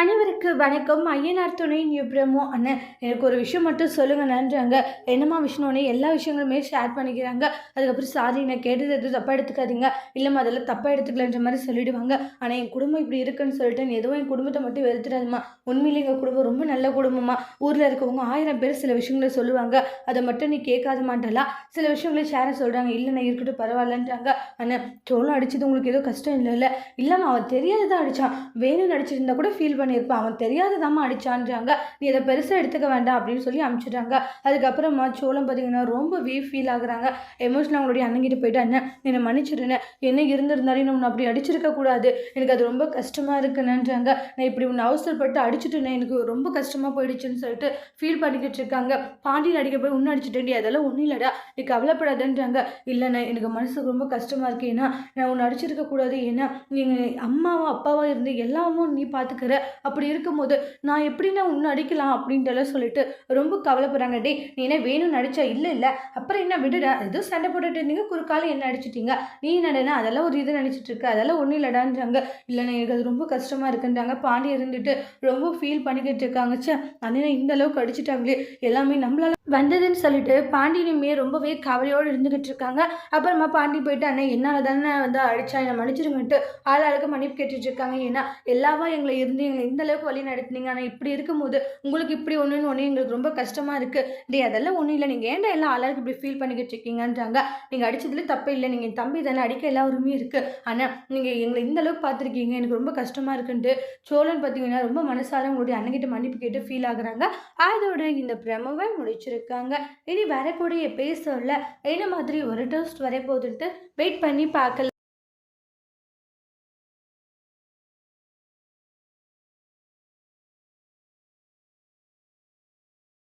அனைவருக்கு வணக்கம். ஐயனார் துணை நியூப்ரமோ அண்ணன் எனக்கு ஒரு விஷயம் மட்டும் சொல்லுங்கண்ணான்றாங்க என்னம்மா விஷ்ணுன்னு எல்லா விஷயங்களுமே ஷேர் பண்ணிக்கிறாங்க. அதுக்கப்புறம் சாரி நான் கேட்டது எதுவும் தப்பாக எடுத்துக்காதீங்க. இல்லைம்மா அதெல்லாம் தப்பாக எடுத்துக்கலன்ற மாதிரி சொல்லிடுவாங்க. ஆனால் என் குடும்பம் இப்படி இருக்குன்னு சொல்லிட்டு நீ எதுவும் என் குடும்பத்தை மட்டும் வெறுத்துடாதுமா உண்மையிலே எங்கள் குடும்பம் ரொம்ப நல்ல குடும்பமா ஊரில் இருக்கவங்க ஆயிரம் பேர் சில விஷயங்களை சொல்லுவாங்க. அதை மட்டும் நீ கேட்காத மாட்டலாம் சில விஷயங்களை ஷேர சொல்கிறாங்க இல்லை நான் இருக்கட்டும் பரவாயில்லன்றாங்க. அண்ணன் சோளம் அடிச்சது உங்களுக்கு ஏதோ கஷ்டம் இல்லை இல்லை இல்லைம்மா அவன் தெரியாததான் அடித்தான் வேணும்னு அடிச்சிருந்தா கூட ஃபீல் பண்ணியிருப்பான் அவன் தெரியாததாம்மா அடிச்சான்றாங்க. நீ இதை பெருசாக எடுத்துக்க வேண்டாம் அப்படின்னு சொல்லி அனுப்பிச்சிட்டாங்க அதுக்கப்புறமா சோளம் பார்த்தீங்கன்னா ரொம்பவே ஃபீல் ஆகுறாங்க. எமோஷனல் அவங்களுடைய அண்ணங்கிட்ட போயிட்டு அண்ணன் என்னை மன்னிச்சிடுனேன் என்ன இருந்திருந்தாலும் உன்னை அப்படி அடிச்சிருக்க கூடாது. எனக்கு அது ரொம்ப கஷ்டமாக இருக்குன்னுன்றாங்க. நான் இப்படி உன்னை அவசரப்பட்டு அடிச்சுட்டுனேன் எனக்கு ரொம்ப கஷ்டமாக போயிடுச்சுன்னு சொல்லிட்டு ஃபீல் பண்ணிக்கிட்டு இருக்காங்க. பாண்டியன் அடிக்க போய் உன்னை அடிச்சுட்டேன்டி. அதெல்லாம் ஒன்றும் இல்லைடா. நீ கவலைப்படாதன்றாங்க. இல்லைண்ணே எனக்கு மனசுக்கு ரொம்ப கஷ்டமாக இருக்கு. ஏன்னா நான் உன்னை அடிச்சிருக்க கூடாது. ஏன்னா நீங்கள் அம்மாவும் அப்பாவும் இருந்து எல்லாமும் நீ பார்த்துக்கிற அப்படி இருக்கும்போது நான் எப்படி நான் உன்னை அடிக்கலாம் அப்படின்ட்டுலாம் சொல்லிட்டு ரொம்ப கவலைப்படுறாங்க. டே நீ என்ன வேணும்னு நடிச்சா? இல்லை இல்லை. அப்புறம் என்ன விடுடா? ஏதோ சண்டை போட்டுட்டு இருந்தீங்க குறுக்கால என்ன அடிச்சிட்டீங்க? நீ நடனா அதெல்லாம் ஒரு இது நினச்சிட்டு இருக்க? அதெல்லாம் ஒன்றும் இல்லைடான்றாங்க. இல்லைண்ணா எனக்கு அது ரொம்ப கஷ்டமாக இருக்குன்றாங்க. பாண்டி இருந்துட்டு ரொம்ப ஃபீல் பண்ணிக்கிட்டு இருக்காங்க. சே அண்ணா இந்த அளவுக்கு அடிச்சிட்டாங்களே. எல்லாமே நம்மளால வந்ததுன்னு சொல்லிட்டு பாண்டியனுமே ரொம்பவே கவலையோடு இருந்துகிட்டு இருக்காங்க. அப்புறமா பாண்டி போயிட்டு அண்ணன் என்னால் தானே வந்து அடிச்சா என்னை மன்னிச்சிருங்கன்ட்டு ஆள் ஆளுக்கு மன்னிப்பு கேட்டுட்டு இருக்காங்க. ஏன்னா எல்லாவா எங்களை இருந்து எங்களை இந்த அளவுக்கு வழி நடத்துனீங்க. ஆனால் இப்படி இருக்கும்போது உங்களுக்கு இப்படி ஒன்றுன்னு ஒன்று எங்களுக்கு ரொம்ப கஷ்டமாக இருக்குது டே அதெல்லாம் ஒன்றும் இல்லை. நீங்கள் ஏன்டா எல்லாம் ஆளாளுக்கு இப்படி ஃபீல் பண்ணிக்கிட்டு இருக்கீங்கன்றாங்க. நீங்கள் அடிச்சதுல தப்பு இல்லை. நீங்கள் தம்பி தானே. அடிக்க எல்லா உரிமையும் இருக்குது ஆனால் நீங்கள் எங்களை இந்த அளவுக்கு பார்த்துருக்கீங்க. எனக்கு ரொம்ப கஷ்டமாக இருக்குன்ட்டு சோழன் பார்த்தீங்கன்னா ரொம்ப மனசார உங்களுடைய அண்ணங்கிட்ட மன்னிப்பு கேட்டு ஃபீல் ஆகுறாங்க. அதோட இந்த பிரமவை வச்சுருக்காங்க. இனி வரக்கூடிய எபிசோடில் என்ன மாதிரி ஒரு டோஸ்ட் வரப்போகுதுன்ட்டு வெயிட் பண்ணி பார்க்கலாம்.